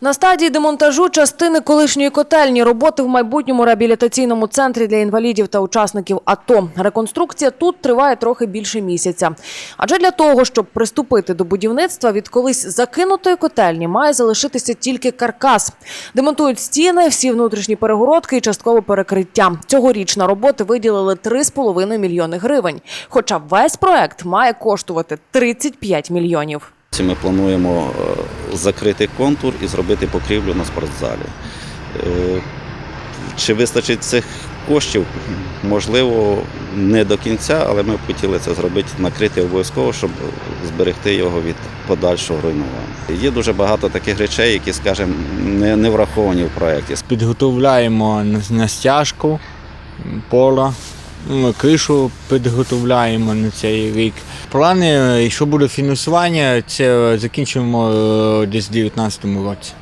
На стадії демонтажу частини колишньої котельні роботи в майбутньому реабілітаційному центрі для інвалідів та учасників АТО. Реконструкція тут триває трохи більше місяця. Адже для того, щоб приступити до будівництва від колись закинутої котельні, має залишитися тільки каркас. Демонтують стіни, всі внутрішні перегородки і часткове перекриття. Цьогоріч на роботи виділили 3,5 мільйони гривень. Хоча весь проект має коштувати 35 мільйонів. Ми плануємо е, закрити контур і зробити покрівлю на спортзалі. Е, Чи вистачить цих коштів? Можливо, не до кінця, але ми б хотіли це зробити, накрити обов'язково, щоб зберегти його від подальшого руйнування. Є дуже багато таких речей, які, скажімо, не, не враховані в проєкті. Підготовляємо на- стяжку пола, кришу підготовляємо на цей рік. Плани, що буде фінансування, це закінчимо е, десь у 2019 році.